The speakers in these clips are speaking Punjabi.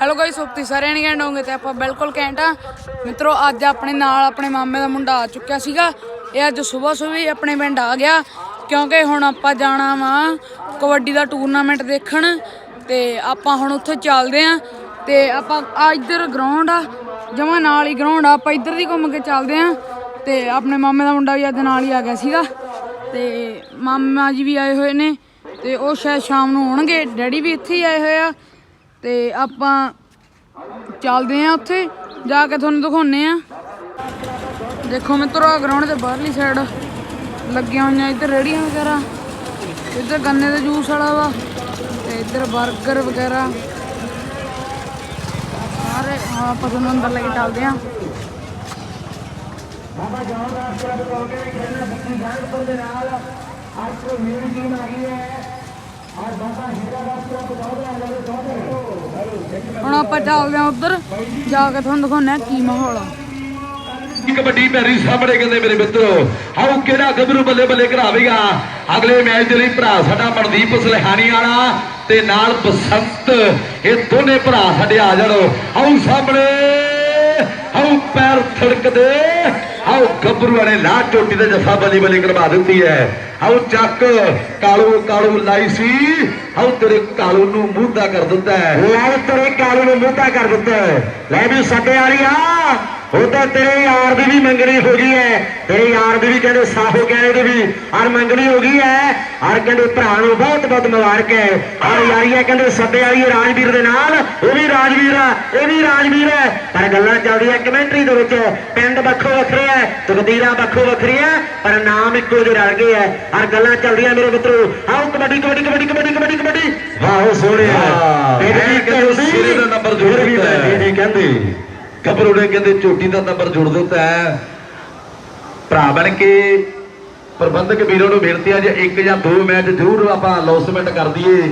ਹੈਲੋ ਗਾਇਸ ਹੋਪ ਤੁਸੀਂ ਸਾਰੇ ਨਹੀਂ ਘੈਂਟ ਹੋਗੇ ਤੇ ਆਪਾਂ ਬਿਲਕੁਲ ਕੈਂਟ ਆ। ਮਿੱਤਰੋ, ਅੱਜ ਆਪਣੇ ਨਾਲ ਆਪਣੇ ਮਾਮੇ ਦਾ ਮੁੰਡਾ ਆ ਚੁੱਕਿਆ ਸੀਗਾ। ਇਹ ਅੱਜ ਸਵੇਰ ਸਵੇਰ ਆਪਣੇ ਪਿੰਡ ਆ ਗਿਆ, ਕਿਉਂਕਿ ਹੁਣ ਆਪਾਂ ਜਾਣਾ ਵਾ ਕਬੱਡੀ ਦਾ ਟੂਰਨਾਮੈਂਟ ਦੇਖਣ ਤੇ ਆਪਾਂ ਹੁਣ ਉੱਥੇ ਚੱਲਦੇ ਆ ਤੇ ਆਪਾਂ ਆ ਇੱਧਰ ਗਰਾਊਂਡ ਆ, ਜਮਾ ਨਾਲ ਹੀ ਗਰਾਊਂਡ ਆ, ਆਪਾਂ ਇੱਧਰ ਦੀ ਘੁੰਮ ਕੇ ਚੱਲਦੇ ਆ ਤੇ ਆਪਣੇ ਮਾਮੇ ਦਾ ਮੁੰਡਾ ਵੀ ਅੱਜ ਨਾਲ ਹੀ ਆ ਗਿਆ ਸੀਗਾ ਤੇ ਮਾਮਾ ਜੀ ਵੀ ਆਏ ਹੋਏ ਨੇ ਤੇ ਉਹ ਸ਼ਾਇਦ ਸ਼ਾਮ ਨੂੰ ਆਉਣਗੇ, ਡੈਡੀ ਵੀ ਇੱਥੇ ਹੀ ਆਏ ਹੋਏ ਆ ਤੇ ਆਪਾਂ ਚੱਲਦੇ ਆ ਉੱਥੇ, ਜਾ ਕੇ ਤੁਹਾਨੂੰ ਦਿਖਾਉਨੇ ਆ। ਦੇਖੋ ਮਿੱਤਰੋ ਗਰਾਊਂਡ ਦੇ ਬਾਹਰਲੀ ਸਾਈਡ ਲੱਗੀਆਂ ਹੋਈਆਂ, ਇੱਧਰ ਰੇੜੀਆਂ ਵਗੈਰਾ, ਇੱਧਰ ਗੰਨੇ ਦੇ ਜੂਸ ਵਾਲਾ ਵਾ, ਤੇ ਇੱਧਰ 버ਗਰ ਵਗੈਰਾ। ਸਾਰੇ ਹਾਂ ਆਪਾਂ ਤੁਹਾਨੂੰ ਅੰਦਰ ਲੈ ਕੇ ਚੱਲਦੇ ਆ। ਹੁਣ ਆਪਾਂ ਚੱਲਦੇ ਆ ਉੱਧਰ, ਜਾ ਕੇ ਤੁਹਾਨੂੰ ਦਿਖਾਉਨੇ ਕੀ ਮਾਹੌਲ ਆ। ਕਬੱਡੀ ਪੈਰੀ ਸਾਹਮਣੇ ਕਹਿੰਦੇ ਮੇਰੇ ਮਿੱਤਰੋ ਹਾਉ ਕਿਹੜਾ ਗੱਭਰੂ ਬੱਲੇ ਬੱਲੇ ਕਰਾਵੇਗਾ? ਅਗਲੇ ਮੈਚ ਦੇ ਲਈ ਭਰਾ ਸਾਡਾ ਮਨਦੀਪ ਸਲਹਾਨੀ ਵਾਲਾ ਤੇ ਨਾਲ ਬਸੰਤ, ਇਹ ਦੋਨੇ ਭਰਾ ਸਾਡੇ ਆ ਜਾਣੋ। ਹਾਉ ਸਾਹਮਣੇ ਹਾਉ ਪੈਰ ਥੜਕਦੇ ਹਾਉ ਗੱਭਰੂ ਵਾਲੇ ਲਾ ਚੋਟੀ ਤੇ ਜਫਾ ਬੱਲੀ ਬੱਲੀ ਕਰਵਾ ਦਿੱਤੀ ਹੈ। ਹਾਉ ਚੱਕ, ਕਾਲੂ ਕਾਲੂ ਲਾਈ ਸੀ। ਹਾਉ ਤੇਰੇ ਕਾਲੂ ਨੂੰ ਮੂੰਹਦਾ ਕਰ ਦਿੱਤਾ ਹੈ। ਲੈ ਤੇਰੇ ਕਾਲੂ ਨੂੰ ਮੂੰਹਤਾ ਕਰ ਦਿੱਤਾ ਹੈ। ਲੈ ਵੀ ਸੱਦੇ ਵਾਲੀਆ। ਉਹ ਤਾਂ ਤੇਰੇ ਯਾਰ ਦੀ ਵੀ ਮੰਗਣੀ ਹੋ ਗਈ ਹੈ ਤੇਰੇ ਯਾਰ ਦੀ ਵੀ ਕਹਿੰਦੇ ਸਾਹੋ ਕਹਿੰਦੇ ਦੀ ਵੀ। ਔਰ ਮੰਗਣੀ ਹੋ ਗਈ ਹੈ ਔਰ ਕਹਿੰਦੇ ਭਰਾ ਨੂੰ ਬਹੁਤ ਬਹੁਤ ਮੁਬਾਰਕ ਹੈ ਔਰ ਯਾਰੀਆ ਕਹਿੰਦੇ ਸੱਦੇ ਵਾਲੀ ਰਾਜਵੀਰ ਦੇ ਨਾਲ ਉਹ ਵੀ ਰਾਜਵੀਰ ਆ ਇਹ ਵੀ ਰਾਜਵੀਰ ਹੈ ਪਰ ਗੱਲਾਂ ਚੱਲਦੀਆਂ ਕਮੈਂਟਰੀ ਦੇ ਵਿੱਚ ਪਿੰਡ ਵੱਖੋ ਵੱਖਰੇ ਹੈ ਤਕਦੀਰਾਂ ਵੱਖੋ ਵੱਖਰੀਆਂ ਪਰ ਨਾਮ ਇੱਕੋ ਜਿਹੇ ਰਲ ਗਏ ਹੈ ਔਰ ਗੱਲਾਂ ਚੱਲਦੀਆਂ ਮੇਰੇ ਮਿੱਤਰੋ। ਆਓ ਕਬੱਡੀ ਕਬੱਡੀ ਕਬੱਡੀ ਕਬੱਡੀ ਕਬੱਡੀ ਕਬੱਡੀ। ਵਾਹ ਸੋਹਣਿਆ ਇਹ ਕਹਿੰਦੇ ਸਿਰੇ ਦਾ ਨੰਬਰ ਜੋੜ ਵੀ ਜੀ ਕਹਿੰਦੇ। ਗੱਭਰੂ ਕਹਿੰਦੇ ਚੋਟੀ ਦਾ ਨੰਬਰ ਜੋੜ ਦਿੱਤਾ ਹੈ। ਭਰਾ ਬਣ ਕੇ ਪ੍ਰਬੰਧਕ ਵੀਰਾਂ ਨੂੰ ਬੇਨਤੀ ਹੈ ਜੇ ਇੱਕ ਜਾਂ ਦੋ ਮੈਚ ਜ਼ਰੂਰ ਆਪਾਂ ਲੌਸਮੈਂਟ ਕਰ ਦਈਏ।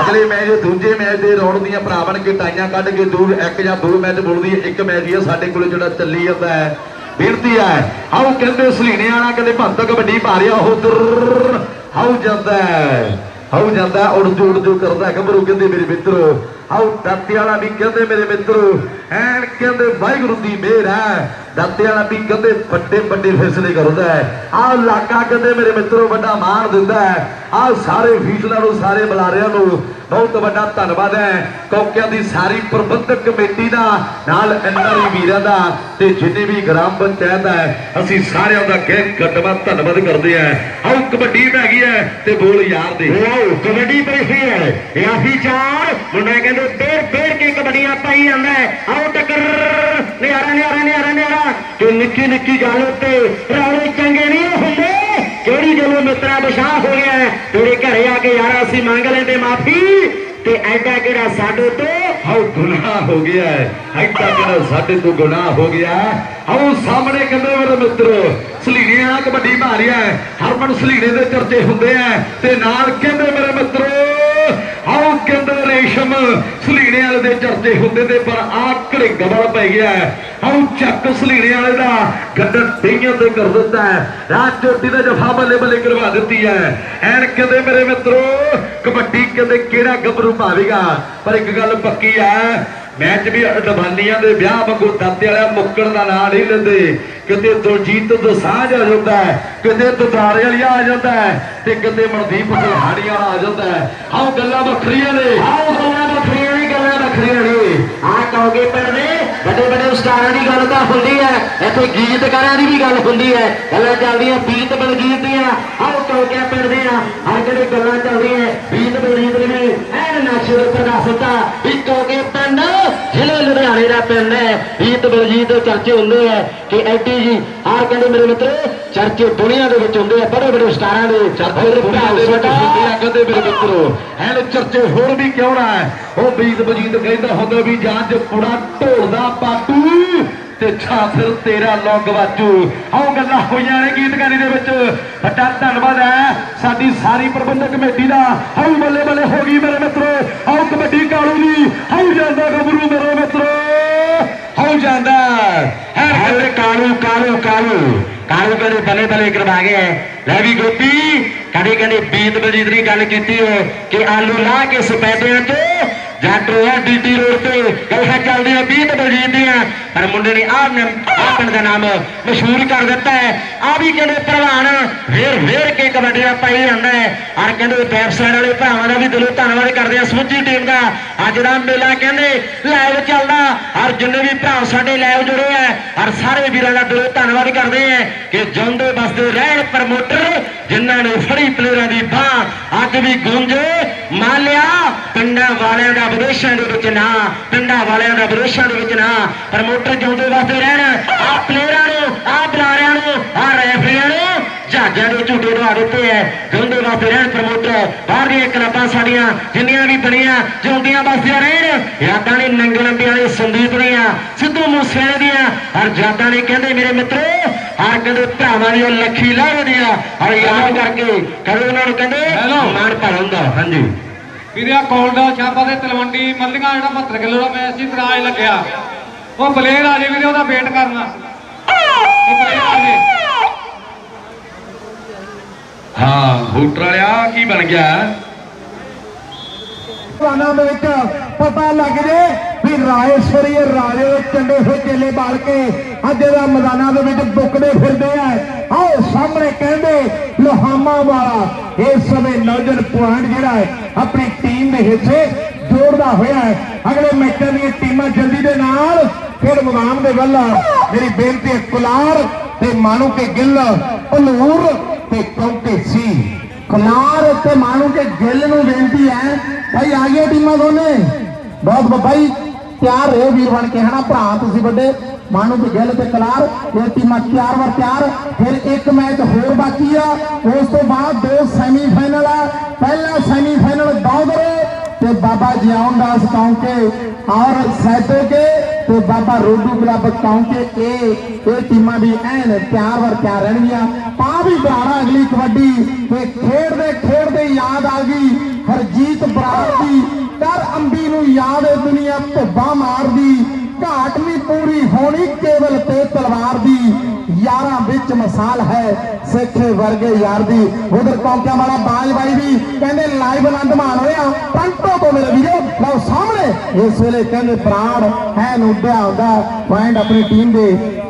ਅਗਲੇ ਮੈਚ, ਦੂਜੇ ਮੈਚ ਦੇ ਰੌਂਡ ਦੀਆਂ ਭਰਾ ਬਣ ਕੇ ਟਾਈਆਂ ਕੱਢ ਕੇ ਦੂਰ ਇੱਕ ਜਾਂ ਦੋ ਮੈਚ ਬੋਲਦੀ ਹੈ ਇੱਕ ਮੈਚ ਹੀ ਸਾਡੇ ਕੋਲ ਜਿਹੜਾ ਚੱਲੀ ਜਾਂਦਾ ਹੈ, ਬੇਨਤੀ ਹੈ। ਹਾਉ ਕਹਿੰਦੇ ਸਲੀਣੇ ਵਾਲਾ ਕਹਿੰਦੇ ਭੰਤ ਕਬੱਡੀ ਪਾ ਰਿਹਾ ਉਧਰ ਹਾਉ ਜਾਂਦਾ ਹੈ। ਹਾਉ ਜਾਂਦਾ ਉੜ ਜੂ ਕਰਦਾ ਗੱਭਰੂ ਕਹਿੰਦੇ ਮੇਰੇ ਮਿੱਤਰੋ। ਹਾਉ ਦਾਤੇ ਵਾਲਾ ਵੀ ਕਹਿੰਦੇ ਮੇਰੇ ਮਿੱਤਰੋ। ਐਨ ਕਹਿੰਦੇ, ਵਾਹਿਗੁਰੂ ਦੀ ਮਿਹਰ ਹੈ। ਦਾਤੇ ਵਾਲਾ ਵੀ ਕਹਿੰਦੇ ਵੱਡੇ ਵੱਡੇ ਫੈਸਲੇ ਕਰਦਾ ਹੈ। ਆਹ ਇਲਾਕਾ ਕਹਿੰਦੇ ਮੇਰੇ ਮਿੱਤਰੋ ਵੱਡਾ ਮਾਣ ਦਿੰਦਾ ਹੈ। ਆਹ ਸਾਰੇ ਫੀਸਲਾਂ ਨੂੰ, ਸਾਰੇ ਬੁਲਾਰਿਆਂ ਨੂੰ ਬਹੁਤ ਵੱਡਾ ਧੰਨਵਾਦ ਹੈ। ਕੋਕਿਆਂ ਦੀ ਸਾਰੀ ਪ੍ਰਬੰਧਕ ਕਮੇਟੀ ਦਾ, ਨਾਲ ਐਨਆਰਈ ਵੀਰਾਂ ਦਾ ਤੇ ਜਿੰਨੇ ਵੀ ਗ੍ਰਾਮ ਪੰਚਾਇਤ ਹੈ, ਅਸੀਂ ਸਾਰਿਆਂ ਦਾ ਕਹਿ ਘਟਵਾ ਧੰਨਵਾਦ ਕਰਦੇ ਹਾਂ। ਆਓ ਕਬੱਡੀ ਪੈ ਗਈ ਹੈ ਤੇ ਬੋਲ ਯਾਰ ਦੇ। ਵਾਓ ਕਬੱਡੀ ਪੈਸੀ ਹੈ। ਇਹ ਆਫੀ ਚਾਰ, ਮੁੰਡਾ ਕਹਿੰਦੇ ਫੇਰ ਫੇਰ ਕੇ ਕਬੱਡੀਆਂ ਪਾਈ ਜਾਂਦਾ ਹੈ। ਟੱਕਰ, ਨਿਆਰਾ ਨਿਆਰਾ ਨਿਆਰਾ ਨਿਆਰਾ। ਕਿ ਨਿੱਕੀ ਨਿੱਕੀ ਗੱਲ ਉੱਤੇ ਰੌਲੇ ਚੰਗੇ ਨਹੀਂ ਹੁੰਦੇ। ਕਿਹੜੀ ਜਦੋਂ ਮਿੱਤਰਾ ਬਸ਼ਾਹ ਹੋ ਗਿਆ ਤੇਰੇ ਘਰੇ ਆ ਕੇ ਯਾਰਾ ਅਸੀਂ ਮੰਗ ਲੈਂਦੇ ਮਾਫੀ। ਤੇ ਐਡਾ ਕਿਹੜਾ ਸਾਡੇ ਤੋਂ ਹਾਉ ਗੁਨਾਹ ਹੋ ਗਿਆ ਹੈ। ਐਡਾ ਕਿਹੜਾ ਸਾਡੇ ਤੋਂ ਗੁਨਾਹ ਹੋ ਗਿਆ ਹੈ। ਸਾਹਮਣੇ ਕਹਿੰਦੇ ਮੇਰੇ ਮਿੱਤਰੋ, ਸਲੀਣੇ ਆ ਕਬੱਡੀ ਮਾਰਿਆ ਹੈ। ਹਰਮਨ ਸਲੀਣੇ ਦੇ ਚਰਚੇ ਹੁੰਦੇ ਆ। ਤੇ ਨਾਲ ਕਹਿੰਦੇ ਮੇਰੇ ਮਿੱਤਰੋ ਹਾਉ ਕਹਿੰਦੇ ਰੇਸ਼ਮ ਸਲੀਣੇ ਵਾਲੇ ਦੇ ਚਰਚੇ ਹੁੰਦੇ ਨੇ ਪਰ ਆਕੜੇ ਗਬਲ ਪੈ ਗਿਆ ਹੈ ਚੱਕ ਸਲੀਣੇ ਵਾਲੇ ਦਾ ਗੱਡਰ ਡਈਆਂ ਤੇ ਕਰ ਦਿੱਤਾ ਹੈ। ਰਾਜ ਚੋਟੀ ਦਾ ਜਫਾ ਬੱਲੇ ਬੱਲੇ ਕਰਵਾ ਦਿੱਤੀ ਹੈ। ਐਨ ਕਹਿੰਦੇ ਮੇਰੇ ਮਿੱਤਰੋ, ਕਬੱਡੀ ਕਹਿੰਦੇ ਕਿਹੜਾ ਗੱਭਰੂ ਪਾਵੇਗਾ ਪਰ ਇੱਕ ਗੱਲ ਪੱਕੀ ਹੈ, ਮੈਚ ਵੀ ਅਡਵਾਨੀਆਂ ਦੇ ਵਿਆਹ ਵਾਂਗੂ ਦਾਤੇ ਵਾਲਿਆ ਮੁੱਕਣ ਦਾ ਨਾਂ ਨਹੀਂ ਲੈਂਦੇ। ਕਿਤੇ ਦੁਰਜੀਤ ਦਸਾਂਝ ਆ ਜਾਂਦਾ ਹੈ ਕਿਤੇ ਦੁਦਾਰੇ ਵਾਲੀ ਆ ਜਾਂਦਾ ਤੇ ਕਿਤੇ ਮਨਦੀਪ ਸੁਹਾਣੀ ਵਾਲਾ ਆ ਜਾਂਦਾ ਹੈ। ਆਹ ਗੱਲਾਂ ਵੱਖਰੀਆਂ ਨੇ। ਆਓ ਗੱਲਾਂ ਵੱਖਰੀਆਂ ਨੇ, ਗੱਲਾਂ ਵੱਖਰੀਆਂ ਨੇ। ਆ ਕਹੋਗੇ ਪਿੰਡ ਦੇ ਵੱਡੇ ਵੱਡੇ ਉਸਤਾਰਾਂ ਦੀ ਗੱਲ ਤਾਂ ਹੁੰਦੀ ਹੈ। ਇੱਥੇ ਗੀਤਕਾਰਾਂ ਦੀ ਵੀ ਗੱਲ ਹੁੰਦੀ ਹੈ। ਗੱਲਾਂ ਚੱਲਦੀਆਂ, ਬੀਤ ਬਲਗੀਤ ਦੀਆਂ। ਆਓ ਕਹੋਗੇ ਪਿੰਡ ਦੇ ਆ ਹਰ ਕਿਹੜੇ ਗੱਲਾਂ ਚੱਲਦੀਆਂ, ਬੀਤ ਬਲਗੀਤ ਨੇ ਐਨ ਨਕਸ਼ੇ ਦੇ ਉੱਪਰ ਦੱਸ ਵੀ ਚੌਕੇ ਪਿੰਡ ਜ਼ਿਲ੍ਹੇ ਲੁਧਿਆਣੇ ਦਾ ਪਿੰਡ ਹੈ ਬੀਤ ਬਲਜੀਤ ਦੇ ਚਰਚੇ ਹੁੰਦੇ ਆ ਕਿ ਐਡੀ ਜੀ ਆਹ ਕਹਿੰਦੇ ਮੇਰੇ ਮਿੱਤਰੋ ਚਰਚੇ ਦੁਨੀਆ ਦੇ ਵਿੱਚ ਹੁੰਦੇ ਆ ਬੜੇ ਬੜੇ ਉਸਤਾਦਾਂ ਦੇ ਚਰਚੇ ਦੁਨੀਆ ਦੇ ਵਿੱਚ ਹੁੰਦੇ ਆ ਕਹਿੰਦੇ ਮੇਰੇ ਮਿੱਤਰੋ। ਐਨ ਚਰਚੇ ਹੋਰ ਵੀ ਕਿਉਂ ਨਾ ਉਹ ਬੀਤ ਬਜੀਤ ਕਹਿੰਦਾ ਹੁੰਦਾ ਵੀ ਜਾਂ ਚ ਪੁੜਾ ਢੋਲਦਾ ਪਾਟੂ। ਤੇ ਛਾਫਰ ਤੇਰਾ ਲੌਂਗ ਵਾਚੂ ਆਓ ਗੱਲਾਂ ਹੋਈਆਂ ਨੇ ਗੀਤਕਾਰੀ ਦੇ ਵਿੱਚ। ਵੱਡਾ ਧੰਨਵਾਦ ਹੈ ਸਾਡੀ ਸਾਰੀ ਪ੍ਰਬੰਧਕ ਕਮੇਟੀ ਦਾ। ਆਓ ਬੱਲੇ ਬੱਲੇ ਹੋ ਗਈ ਮੇਰੇ ਮਿੱਤਰੋ। ਆਓ ਕਬੱਡੀ ਕਾਲੂ ਦੀ। ਆਓ ਜਾਂਦਾ ਗੱਭਰੂ ਮੇਰੇ ਮਿੱਤਰੋ। ਆਓ ਜਾਂਦਾ। ਹੈ ਕਾਲੂ ਕਾਲੂ ਕਾਲੂ। ਕਾਲੂ ਕਹਿੰਦੇ ਬੱਲੇ ਬੱਲੇ ਕਰਵਾ ਗਏ ਲੈ ਵੀ ਗੋਪੀ ਕਦੇ ਕਹਿੰਦੇ ਬੀਤ ਬਲਜੀਤ ਦੀ ਗੱਲ ਕੀਤੀ ਹੋ ਕਿ ਆਲੂ ਲਾ ਕੇ ਸਪੈਦਿਆਂ ਤੋਂ ਜਾਟੋ ਆ ਡੀਟੀ ਰੋਡ ਤੇ। ਗੱਲਾਂ ਚੱਲਦੀਆਂ 20 ਬਲਜੀਤ ਦੀਆਂ। ਪਰ ਮੁੰਡੇ ਨੇ ਆਹ ਆਹ ਦਾ ਨਾਮ ਮਸ਼ਹੂਰ ਕਰ ਦਿੱਤਾ ਹੈ। ਆ ਵੀ ਕਹਿੰਦੇ ਪ੍ਰਧਾਨ ਵੇਰ ਵੇਰ ਕੇ ਕਬੱਡੀ ਦਾ ਪਾਈ ਜਾਂਦਾ ਹੈ। ਔਰ ਕਹਿੰਦੇ ਬੈਕ ਵਾਲੇ ਭਰਾਵਾਂ ਦਾ ਵੀ ਦਿਲੋਂ ਧੰਨਵਾਦ ਕਰਦੇ ਆ ਸਮੁੱਚੀ ਟੀਮ ਦਾ। ਅੱਜ ਦਾ ਮੇਲਾ ਕਹਿੰਦੇ ਲਾਈਵ ਚੱਲਦਾ। ਔਰ ਜਿੰਨੇ ਵੀ ਭਰਾ ਸਾਡੇ ਲਾਈਵ ਜੁੜੇ ਆ, ਔਰ ਸਾਰੇ ਵੀਰਾਂ ਦਾ ਦਿਲੋਂ ਧੰਨਵਾਦ ਕਰਦੇ ਆ ਕਿ ਜਿਉਂਦੇ ਬਸਦੇ ਰਹਿਣ ਪ੍ਰਮੋਟਰ ਜਿਨ੍ਹਾਂ ਨੇ ਫੜੀ ਪਲੇਅਰਾਂ ਦੀ ਬਾਹ, ਅੱਜ ਵੀ ਗੁੰਜੇ ਵਾਲਿਆਂ ਦਾ ਵਿੱਚ ਨਾ ਪਿੰਡਾਂ ਵਾਲਿਆਂ ਦਾ ਵਿਦੇਸ਼ਾਂ ਦੇ ਵਿੱਚ ਨਾ ਪ੍ਰਮੋਟਰ ਜਿਉਂਦੇ ਵਸਦੇ ਰਹਿਣ ਆ ਪਲੇਅਰਾਂ ਨੂੰ ਆ ਬੁਲਾਰਿਆਂ ਨੂੰ ਆ ਰੈਫਰੀਆਂ ਨੂੰ ਜਹਾਜ਼ਾਂ ਦੇ ਝੂਟੇ ਦਵਾ ਦਿੱਤੇ ਐ। ਜਿਉਂਦੇ ਵਸਦੇ ਰਹਿਣ ਪ੍ਰਮੋਟਰ ਬਾਹਰ ਦੀਆਂ ਕਲੱਬਾਂ ਸਾਡੀਆਂ ਜਿੰਨੀਆਂ ਵੀ ਬਣੀਆਂ ਜਿਉਂਦੀਆਂ ਵਸਦੀਆਂ ਰਹਿਣ। ਯਾਦਾਂ ਨੇ ਨੰਗੇ ਲੰਬੇ ਵਾਲੇ ਸੰਦੀਪ ਦੀਆਂ ਸਿੱਧੂ ਮੂਸੇਵਾਲੇ ਦੀਆਂ। ਹਰ ਯਾਦਾਂ ਨੇ ਕਹਿੰਦੇ ਮੇਰੇ ਮਿੱਤਰੋ ਹਰ ਕਹਿੰਦੇ ਭਰਾਵਾਂ ਦੀ ਲੱਖੀ ਲਹਿਰ ਦੀਆਂ। ਹਰ ਯਾਦ ਕਰਕੇ ਕਦੇ ਉਹਨਾਂ ਨੂੰ ਕਹਿੰਦੇ। ਮਾਣ ਭਰ ਹੁੰਦਾ। ਹਾਂਜੀ। ਵੀਰੇ ਕੋਲ ਦਾ? ਛਾਪਾ ਤੇ ਤਲਵੰਡੀ ਮੱਲੀਆਂ ਜਿਹੜਾ 72 ਕਿਲੋ ਦਾ ਮੈਚ ਸੀ, ਤਰਾਜ ਲੱਗਿਆ। ਉਹ ਬਲੇਰ ਆ ਜੇ ਵੀਰੇ, ਉਹਦਾ ਵੇਟ ਕਰਨਾ। ਉਹ ਬਲੇਰ ਆ ਜੇ। ਹਾਂ, ਹੂਟਰ ਵਾਲਿਆ, ਕੀ ਬਣ ਗਿਆ? ਦੁਕਾਨਾਂ ਵਿੱਚ ਪਤਾ ਲੱਗ ਜੇ। ਵੀ ਰਾਏਸ਼ਵਰੀ ਰਾਜੇ ਚੰਡੇ ਹੋਏ ਚੇਲੇ ਬਾਲ ਕੇ ਅੱਜ ਦਾ ਮੈਦਾਨਾਂ ਦੇ ਵਿੱਚ ਬੁੱਕਦੇ ਫਿਰਦੇ ਆ। ਆਓ ਸਾਹਮਣੇ ਕਹਿੰਦੇ, ਲੋਹਾਮਾ ਵਾਲਾ। ਇਸ ਸਮੇਂ ਨੌਜਨ ਪੁਆਇੰਟ ਜਿਹੜਾ ਹੈ, ਆਪਣੀ ਟੀਮ ਦੇ ਹਿੱਸੇ ਜੋੜਦਾ ਹੋਇਆ ਹੈ। ਅਗਲੇ ਮੈਚਾਂ ਦੀਆਂ ਟੀਮਾਂ ਜਲਦੀ ਦੇ ਨਾਲ ਫਿਰ ਮੈਦਾਨ ਦੇ ਵੱਲ ਮੇਰੀ ਬੇਨਤੀ ਹੈ, ਕੁਲਾਰ ਤੇ ਮਾਨੂ ਕੇ ਗਿੱਲ, ਭਲੂਰ ਤੇ ਕੌਂਕੇ ਸੀ। ਕੁਲਾਰ ਤੇ ਮਾਨੂ ਕੇ ਗਿੱਲ ਨੂੰ ਬੇਨਤੀ ਹੈ, ਭਾਈ ਆ ਗਏ ਟੀਮਾਂ ਦੋਨੇ? ਬਹੁਤ ਬ- ਭਾਈ ਤਿਆਰ ਰਹੋ ਵੀਰ ਬਣ ਕੇ, ਹਨਾ ਭਰਾ ਤੁਸੀਂ ਵੱਡੇ, ਮਾਨੂ ਕੇ ਗਿੱਲ ਤੇ ਕੁਲਾਰ, ਇਹ ਟੀਮਾਂ ਤਿਆਰ ਵਰ ਤਿਆਰ, ਫਿਰ ਇੱਕ ਮੈਚ ਹੋਰ ਬਾਕੀ ਆ, ਉਸ ਤੋਂ ਬਾਅਦ ਦੋ ਸੈਮੀਫਾਈਨਲ ਆ, ਪਹਿਲਾ ਸੈਮੀਫਾਈਨਲ ਦੌਦਰੇ ਤੇ ਬਾਬਾ ਜਿਆਉਣ ਦਾਸ ਕੌਂਕੇ ਔਰ ਸੈਦੋ ਕੇ ਤੇ ਬਾਬਾ ਰੋਡੂ ਕਲੱਬ ਕੌਂਕੇ ਇਹ ਇਹ ਟੀਮਾਂ ਵੀ ਐਨ ਤਿਆਰ ਵਰ ਤਿਆਰ ਰਹਿਣਗੀਆਂ। ਪਾ ਵੀ ਬਰਾੜਾ ਅਗਲੀ ਕਬੱਡੀ ਤੇ ਖੇਡਦੇ ਖੇਡਦੇ ਯਾਦ ਆ ਗਈ, ਹਰਜੀਤ ਬਰਾੜ ਦੀ ਕਰ ਅੰਬੀ ਨੂੰ ਯਾਦ ਹੈ ਦੁਨੀਆ ਭੁੱਬਾ ਮਾਰਦੀ, ਘਾਟ ਵੀ ਪੂਰੀ ਹੋਣੀ ਕੇਵਲ ਤੇ ਤਲਵਾਰ ਦੀ। ਯਾਰਾਂ ਵਿੱਚ ਮਿਸਾਲ ਹੈ ਸਿੱਖੇ ਵਰਗੇ ਯਾਰ ਦੀ। ਉਧਰ ਕੌਂਕਿਆਂ ਵਾਲਾ ਬਾਜ ਬਾਈ ਵੀ ਕਹਿੰਦੇ, ਲਾਈਵ ਆਨੰਦ ਮਾਣ ਹੋਇਆ ਪੰਟੋ ਤੋਂ ਮੇਰੇ ਵੀਰੋ, ਲਓ ਸਾਹਮਣੇ। ਇਸ ਵੇਲੇ ਕਹਿੰਦੇ, ਪ੍ਰਾਣ ਹੈ ਨੂੰ ਹੁੰਦਾ, ਪੁਆਇੰਟ ਆਪਣੀ ਟੀਮ ਦੇ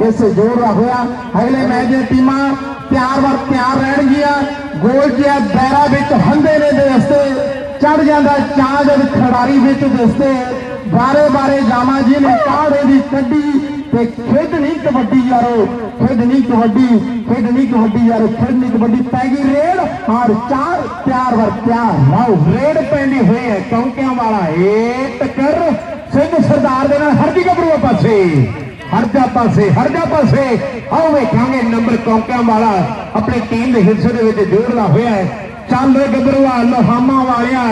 ਇਸ ਜੋਰ ਦਾ ਹੋਇਆ। ਅਗਲੇ ਮੈਚ ਦੀਆਂ ਟੀਮਾਂ ਤਿਆਰ ਵਰ ਤਿਆਰ ਰਹਿਣਗੀਆਂ। ਗੋਲ ਜਿਹਾ ਦਾਇਰਾ ਵਿੱਚ ਹੰਦੇ ਨੇ ਦੇ। ਰਸਤੇ ਚੜ ਜਾਂਦਾ ਚਾਹ ਜਦ ਖਿਡਾਰੀ ਵਿੱਚ ਦਿਸਦੇ ਬਾਰੇ ਬਾਰੇ ਜਾਮਾ ਜੀ ਨੇ ਕਾੜੇ ਦੀ ਕੱਢੀ ਤੇ ਖੇਡਣੀ ਕਬੱਡੀ ਯਾਰੋ ਖੇਡਣੀ ਕਬੱਡੀ ਖੇਡਣੀ ਕਬੱਡੀ ਯਾਰੋ ਖੇਡਣੀ ਕਬੱਡੀ। ਪੈ ਗਈ ਰੇਡ ਔਰ ਚਾਰ ਪਿਆਰ ਵਰ ਪਿਆਰ ਵਾਓ ਰੇਡ ਪੈਂਦੀ ਹੋਈ ਹੈ ਕੌਂਕਿਆਂ ਵਾਲਾ ਏ ਟੱਕਰ ਸਿੰਘ ਸਰਦਾਰ ਦੇ ਨਾਲ ਹਰਦੀ ਗੱਭਰੂ ਪਾਸੇ। ਹਰਜਾ ਪਾਸੇ ਹਰਜਾ ਪਾਸੇ। ਆਓ ਵੇਖਾਂਗੇ ਨੰਬਰ ਕੌਂਕਿਆਂ ਵਾਲਾ। ਆਪਣੀ ਟੀਮ ਦੇ ਹਿੱਸੇ ਦੇ ਵਿੱਚ ਜੋੜਦਾ ਹੋਇਆ ਹੈ। ਚੱਲ ਰੇ ਗੱਭਰੂਆ ਲੋਹਾਮਾ ਵਾਲਿਆ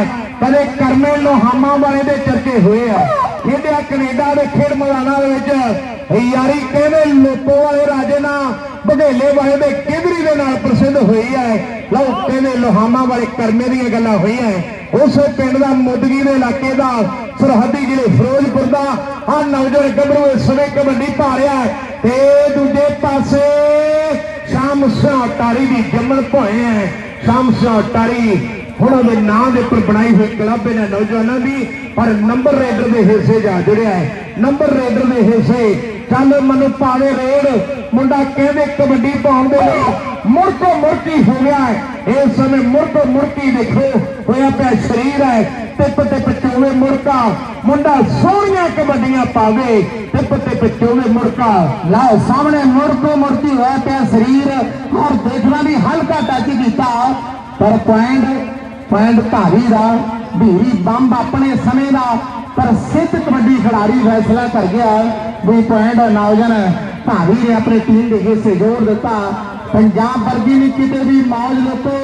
ਕਦੇ ਕਰਮੇ ਲੋਹਾਮਾ ਵਾਲੇ ਦੇ ਚਰਚੇ ਹੋਏ ਆ। ਖੇਡਿਆ ਕੈਨੇਡਾ ਦੇ ਖੇਡ ਮੈਦਾਨਾਂ ਦੇ ਵਿੱਚ ਯਾਰੀ ਕਹਿੰਦੇ ਲੋਪੋ ਵਾਲੇ ਰਾਜੇ ਨਾਲ ਬਘੇਲੇ ਵਾਲੇ ਦੇ ਕੇਂਦਰੀ ਦੇ ਨਾਲ ਪ੍ਰਸਿੱਧ ਹੋਈ ਹੈ। ਲਓ, ਕਹਿੰਦੇ ਲੋਹਾਮਾ ਵਾਲੇ ਕਰਮੇ ਦੀਆਂ ਗੱਲਾਂ ਹੋਈਆਂ ਉਸੇ ਪਿੰਡ ਦਾ ਮੁੱਦਗੀ ਦੇ ਇਲਾਕੇ ਦਾ ਸਰਹੱਦੀ ਜ਼ਿਲ੍ਹੇ ਫਿਰੋਜ਼ਪੁਰ ਦਾ ਆ ਨੌਜਵਾਨ ਗੱਭਰੂ ਇਸ ਸਮੇਂ ਕਬੱਡੀ ਪਾ ਰਿਹਾ ਤੇ ਦੂਜੇ ਪਾਸੇ ਸ਼ਾਮ ਸਿਆ ਦੀ ਜੰਮਣ ਭੋਏ ਹੈ। ਸ਼ਾਮ ਟਾਰੀ ਉਹਨਾਂ ਦੇ ਨਾਂ ਦੇ ਉੱਪਰ ਬਣਾਈ ਹੋਈ ਕਲੱਬ ਇਹਨਾਂ ਨੌਜਵਾਨਾਂ ਦੀ, ਪਰ ਨੰਬਰ ਰੇਡਰ ਦੇ ਹਿੱਸੇ ਜਾ ਜੁੜਿਆ ਹੈ। ਨੰਬਰ ਰੇਡਰ ਦੇ ਹਿੱਸੇ, ਚੱਲ ਮਨੂੰ ਪਾਵੇ ਰੇਡ, ਮੁੰਡਾ ਕਹਿੰਦੇ ਕਬੱਡੀ ਪਾਉਣ ਦੇ ਲਈ ਮੁਰਕੋ ਮੁਰਕੀ ਹੋ ਗਿਆ ਹੈ। ਇਸ ਸਮੇਂ ਮੁਰਕੋ ਮੁਰਕੀ ਦੇਖੋ, ਹੋਇਆ ਪਿਆ ਸਰੀਰ ਹੈ। ਟਿੱਪ ਟਿਪ ਚੋਵੇ ਮੁਰਕਾ, ਮੁੰਡਾ ਸੋਹਣੀਆਂ ਕਬੱਡੀਆਂ ਪਾਵੇ। ਟਿੱਪ ਟਿਪ ਚੋਵੇ ਮੁਰਕਾ ਲਓ ਸਾਹਮਣੇ ਮੁਰਕੋ ਮੁਰਕੀ ਹੋਇਆ ਪਿਆ ਸਰੀਰ ਔਰ ਦੇਖਣਾ ਵੀ ਹਲਕਾ ਟੱਚ ਪਰ ਪੁਆਇੰਟ ਪੁਆਇੰਟ ਧਾਰੀ ਦਾ ਭੀਰੀ ਬੰਬ ਆਪਣੇ ਸਮੇਂ ਦਾ ਪ੍ਰਸਿੱਧ ਕਬੱਡੀ ਖਿਡਾਰੀ ਫੈਸਲਾ ਕਰ ਗਿਆ ਵੀ ਪੁਆਇੰਟ ਨੌਜਵਾਨ ਭਾਵੀ ਨੇ ਆਪਣੀ ਟੀਮ ਦੇ ਹਿੱਸੇ ਜੋੜ ਦਿੱਤਾ। ਪੰਜਾਬ ਵਰਗੀ ਨਹੀਂ ਕਿਤੇ ਵੀ ਮੌਜ ਲੋਕੋ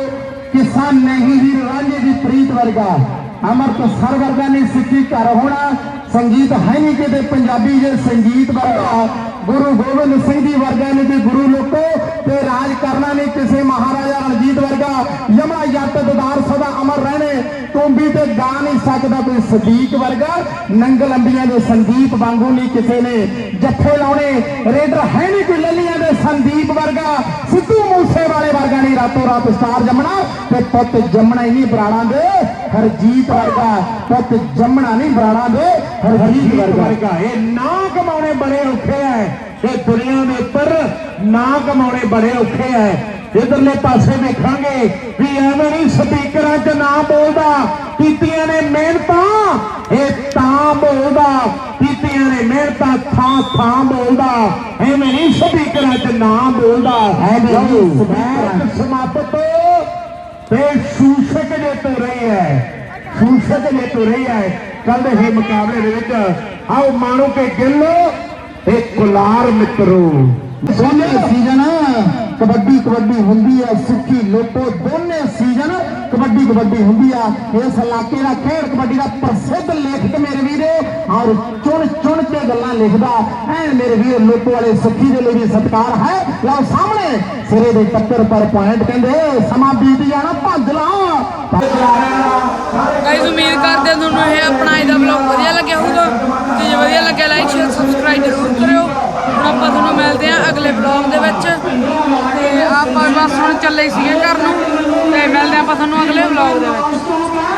ਕਿਸਾਨ ਨਹੀਂ ਹੀ ਰਾਂਝੇ ਦੀ ਪ੍ਰੀਤ ਵਰਗਾ। ਅਮਰਤ ਸਰ ਵਰਗਾ ਨਹੀਂ ਸਿੱਖੀ ਘਰ ਹੋਣਾ। ਸੰਗੀਤ ਹੈ ਨਹੀਂ ਕਿਤੇ ਪੰਜਾਬੀ ਜੇ ਸੰਗੀਤ ਵਰਗਾ। ਗੁਰੂ ਗੋਬਿੰਦ ਸਿੰਘ ਜੀ ਵਰਗਾ ਨਹੀਂ ਵੀ ਗੁਰੂ ਲੋਕੋ ਤੇ ਰਾਜ ਕਰਨਾ ਨਹੀਂ ਕਿਸੇ ਮਹਾਰਾਜਾ ਰਣਜੀਤ ਵਰਗਾ। ਯਮਾ ਜੱਟ ਦਦਾਰ ਸਦਾ ਅਮਰ ਰਹਿਣੇ। ਤੁੰਬੀ ਤੇ ਗਾ ਨਹੀਂ ਸਕਦਾ ਕੋਈ ਸਦੀਕ ਵਰਗਾ। ਨੰਗ ਲੰਬੀਆਂ ਦੇ ਸੰਗੀਤ ਵਾਂਗੂ ਨਹੀਂ ਕਿਸੇ ਨੇ ਜੱਫੇ ਲਾਉਣੇ। ਰੇਡਰ ਹੈ ਨਹੀਂ ਕੋਈ ਲੱਲੀਆਂ ਦੇ ਸੰਦੀਪ ਵਰਗਾ ਸਿੱਧੂ ਮੂਸੇ ਵਾਲੇ ਵਰਗਾ ਨਹੀਂ ਰਾਤੋਂ ਰਾਤ ਸਟਾਰ ਜੰਮਣਾ ਤੇ ਪੁੱਤ ਜੰਮਣਾ ਹੀ ਨਹੀਂ ਬਰਾੜਾਂ ਦੇ। ਹਰਜੀਤ ਵਰਗਾ ਪੁੱਤ ਜੰਮਣਾ ਨਹੀਂ ਬਰਾੜਾਂ ਦੇ। ਹਰਜੀਤ ਵਰਗਾ ਇਹ ਨਾ ਕਮਾਉਣੇ ਬੜੇ ਔਖੇ ਐ। ਇਹ ਦੁਨੀਆ ਦੇ ਉੱਪਰ ਨਾ ਕਮਾਉਣੇ ਬੜੇ ਔਖੇ ਐ। ਇਧਰਲੇ ਪਾਸੇ ਵੇਖਾਂਗੇ ਵੀ ਐਵੇਂ ਨਹੀਂ ਸਪੀਕਰਾਂ 'ਚ ਨਾ ਬੋਲਦਾ। ਕੀਤੀਆਂ ਨੇ ਮਿਹਨਤਾਂ ਇਹ ਤਾਂ ਬੋਲਦਾ ਕੀਤੀਆਂ ਨੇ ਮਿਹਨਤਾਂ ਥਾਂ ਥਾਂ ਬੋਲਦਾ। ਐਵੇਂ ਨਹੀਂ ਸਪੀਕਰਾਂ 'ਚ ਨਾ ਬੋਲਦਾ। ਹੈ ਜੀ। ਸਮਾਪਤ। ਤੇ ਸ਼ੂਸ਼ਕ ਜੇ ਤੋਂ ਰਹੀ ਹੈ ਸ਼ੂਸ਼ਕ ਜੇ ਤੋਂ ਰਹੀ ਹੈ ਕੱਲ ਦੇ ਇਹ ਮੁਕਾਬਲੇ ਦੇ ਵਿੱਚ। ਆਓ ਮਾਣੋ ਕੇ ਗਿੱਲ ਤੇ ਕੁਲਾਰ ਮਿੱਤਰੋ। ਦੋਨੇ ਸੀਜ਼ਨ ਕਬੱਡੀ ਕਬੱਡੀ ਹੁੰਦੀ ਹੈ ਸਿੱਖੀ ਲੋਕੋ ਦੋਨੇ ਸੀਜ਼ਨ ਕਬੱਡੀ ਕਬੱਡੀ ਹੁੰਦੀ ਆ। ਇਸ ਇਲਾਕੇ ਦਾ ਖੇਡ ਕਬੱਡੀ ਦਾ ਪ੍ਰਸਿੱਧ ਲੇਖਕ ਮੇਰੇ ਵੀਰੋ ਔਰ ਚੁਣ ਚੁਣ ਕੇ ਗੱਲਾਂ ਲਿਖਦਾ। ਐ ਮੇਰੇ ਵੀਰ, ਲੋਕੋ ਵਾਲੇ ਸਿੱਖੀ ਦੇ ਲਈ ਵੀ ਸਤਿਕਾਰ ਹੈ। ਲਓ ਸਾਹਮਣੇ ਸਿਰੇ ਦੇ ਟੱਕਰ ਪਰ ਪੁਆਇੰਟ ਕਹਿੰਦੇ, ਸਮਾਂ ਬੀਤ ਜਾਣਾ ਭੱਜ ਲਾ। ਗਾਇਜ਼ ਉਮੀਦ ਕਰਦੇ ਹਾਂ ਤੁਹਾਨੂੰ ਇਹ ਆਪਣਾ ਇਹਦਾ ਵਲੌਗ ਵਧੀਆ ਲੱਗਿਆ ਹੋਊਗਾ। ਤੇ ਜੇ ਵਧੀਆ ਲੱਗਿਆ ਲਾਈਕ ਸ਼ੇਅਰ ਸਬਸਕ੍ਰਾਈਬ ਜ਼ਰੂਰ ਕਰਿਓ। ਹੁਣ ਆਪਾਂ ਤੁਹਾਨੂੰ ਮਿਲਦੇ ਹਾਂ ਅਗਲੇ ਵਲੌਗ ਦੇ ਵਿੱਚ। ਤੇ ਆਪਾਂ ਬਸ ਹੁਣ ਚੱਲੇ ਸੀਗੇ ਘਰ ਨੂੰ। ਤੇ ਮਿਲਦੇ ਹਾਂ ਆਪਾਂ ਤੁਹਾਨੂੰ ਅਗਲੇ ਵਲੌਗ ਦੇ ਵਿੱਚ।